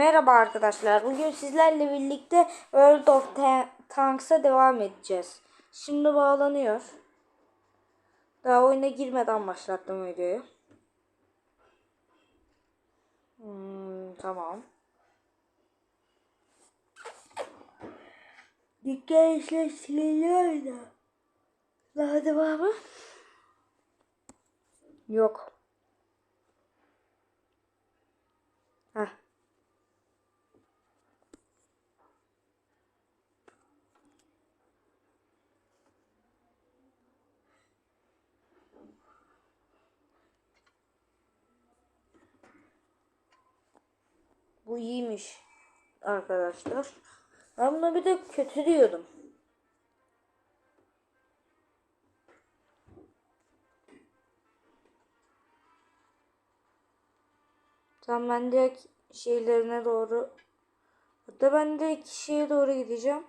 Merhaba arkadaşlar. Bugün sizlerle birlikte World of Ta- Tanks'a devam edeceğiz. Şimdi bağlanıyor. Daha oyuna girmeden başlattım videoyu. Hmm, tamam. Dikkat işler siliniyor da. Daha devamı? Yok. Heh. Bu iyiymiş arkadaşlar. Ben buna bir de kötü diyordum. Tamam ben direkt şeylerine doğru Hatta ben direkt şeye doğru gideceğim.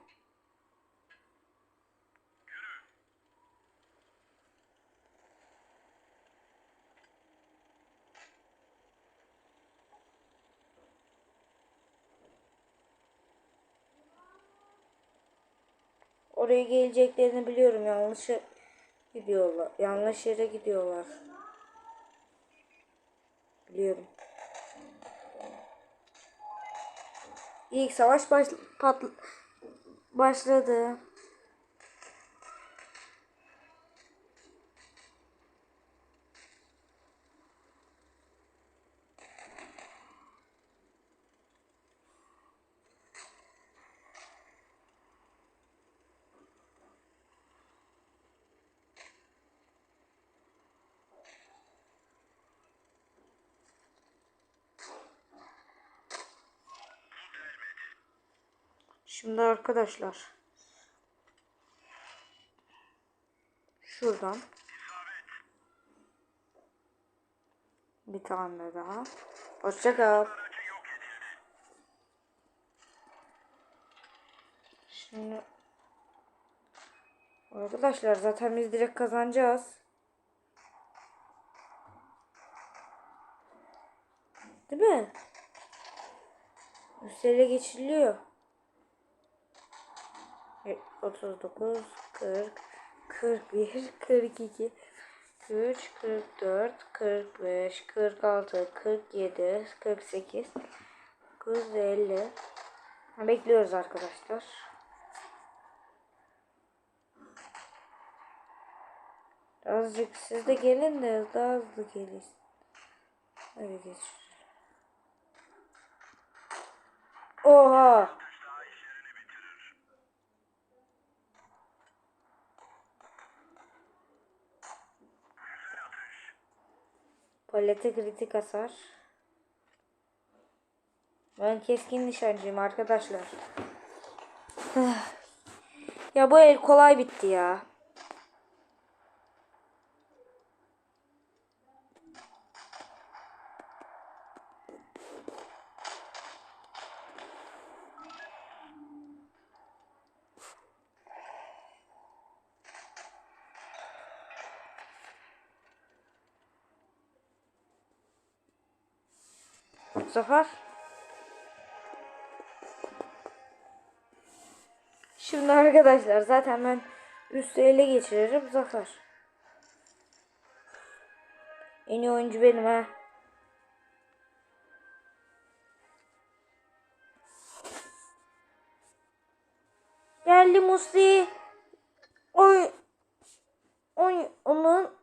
Oraya geleceklerini biliyorum. Yanlış gidiyorlar. Yanlış yere gidiyorlar. Biliyorum. İlk savaş baş, patl başladı. Şimdi arkadaşlar. Şuradan. Bir tane daha. Hoşça kal. Şimdi Arkadaşlar zaten biz direkt kazanacağız. Değil mi? Üstele geçiliyor. 39, 40, 41, 42, 43, 44, 45, 46, 47, 48, 950. Ha, bekliyoruz arkadaşlar. Azıcık siz de gelin de daha hızlı gelin. Hadi geç. Oha! Palete kritik hasar. Ben keskin nişancıyım arkadaşlar. ya bu el kolay bitti ya. Zafer. Şimdi arkadaşlar zaten ben üstü ele geçiririm Zafer. En iyi oyuncu benim ha. Geldi Musti. Oy. Oy. Onun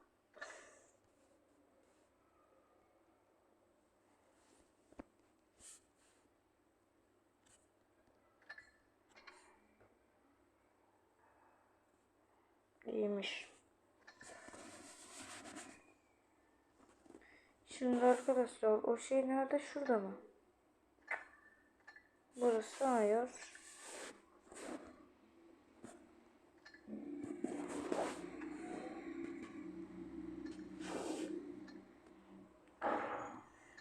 İyiymiş. Şimdi arkadaşlar o şey nerede? Şurada mı? Burası hayır.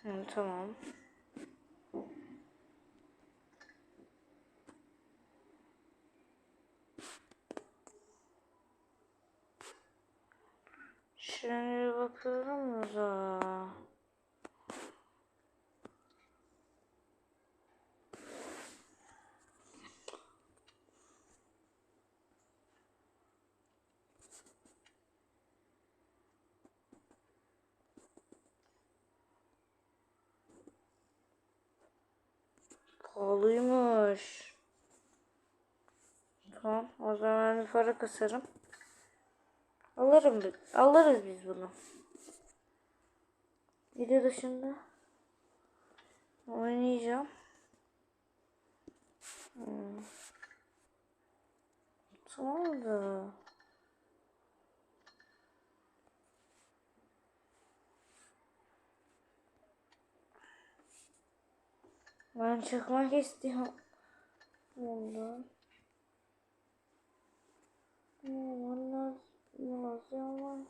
Hı, tamam. Şimdi bakıyorum da. Pahalıymış. Tamam o zaman bir para kasarım. Alırım. Alırız biz bunu. Video dışında oynayacağım. Hmm. Tamam da. Ben çıkmak istiyorum. Ondan. Hmm, nasıl, nasıl ama?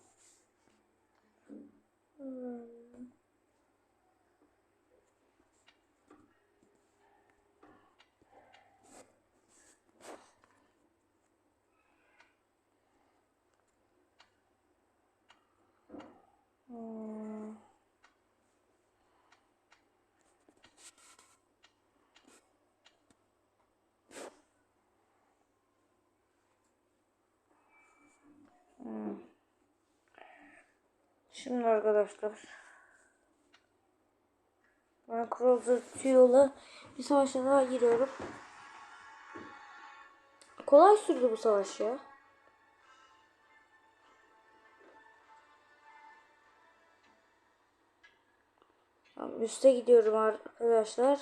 Hmm. Hmm. Şimdi arkadaşlar ben Cruiser Fuel'a bir savaşa daha giriyorum. Kolay sürdü bu savaş ya. Üste gidiyorum arkadaşlar.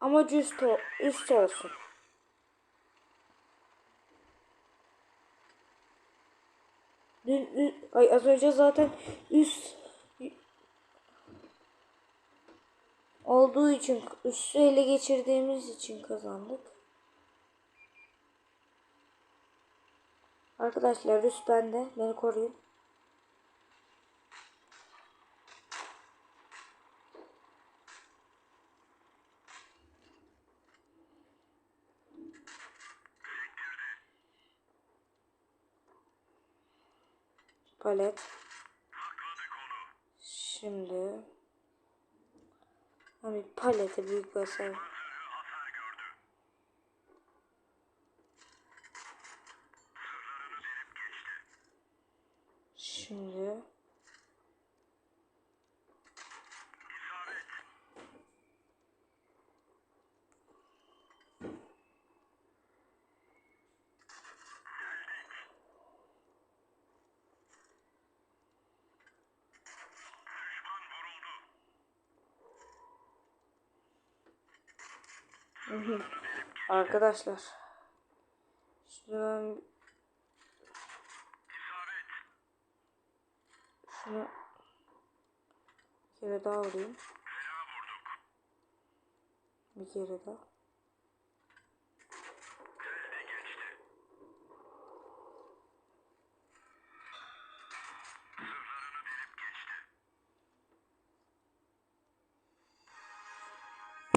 Ama üst, üst olsun. Dün, ü- ay az önce zaten üst olduğu için üstü ele geçirdiğimiz için kazandık. Arkadaşlar üst bende. Beni koruyun. Palet. Şimdi Abi palete büyük basar. Şimdi Arkadaşlar. Ben şunu bir kere daha vurayım. Bir kere daha.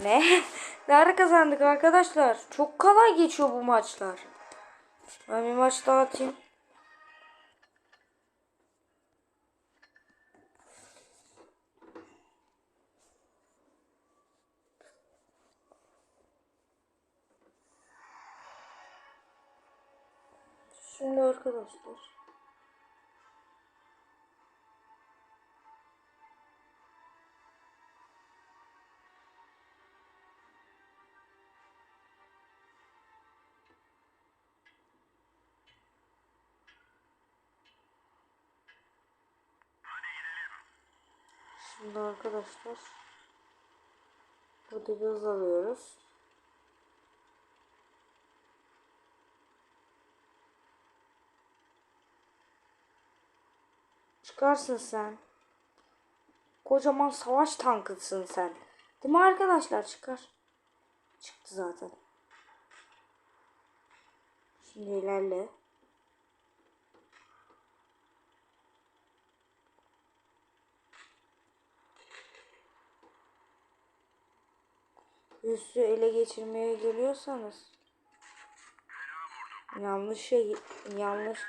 Ne? Nerede kazandık arkadaşlar? Çok kolay geçiyor bu maçlar. Ben bir maç daha atayım. Şimdi arkadaşlar. Şimdi arkadaşlar burada bir hız alıyoruz. Çıkarsın sen. Kocaman savaş tankısın sen. Değil mi arkadaşlar? Çıkar. Çıktı zaten. Şimdi ilerle. Üssü ele geçirmeye geliyorsanız yanlış şey yanlış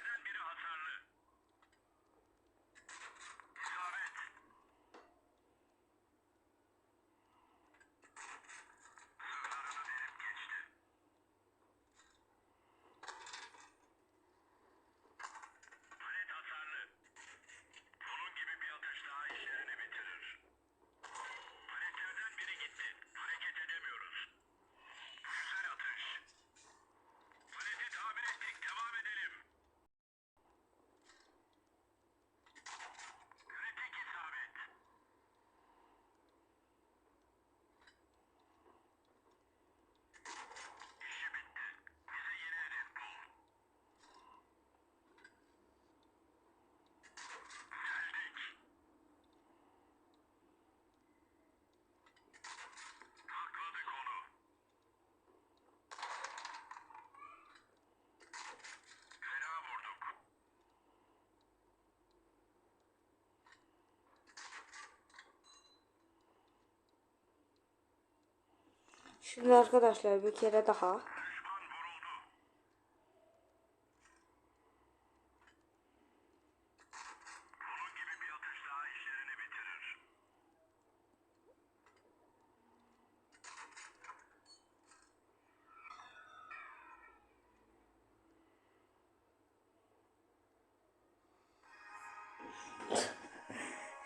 Şimdi arkadaşlar bir kere daha.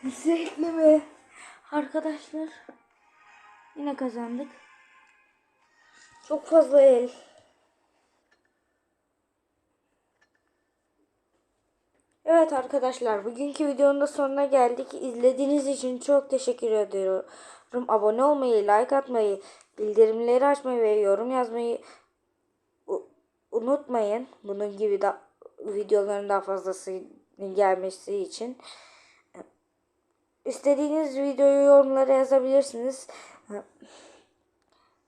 Zevkli mi? Arkadaşlar. Yine kazandık. Çok fazla el. Evet arkadaşlar bugünkü videonun da sonuna geldik. İzlediğiniz için çok teşekkür ediyorum. Abone olmayı, like atmayı, bildirimleri açmayı ve yorum yazmayı unutmayın. Bunun gibi da videoların daha fazlası gelmesi için. İstediğiniz videoyu yorumlara yazabilirsiniz.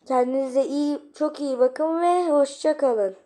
Kendinize iyi, çok iyi bakın ve hoşça kalın.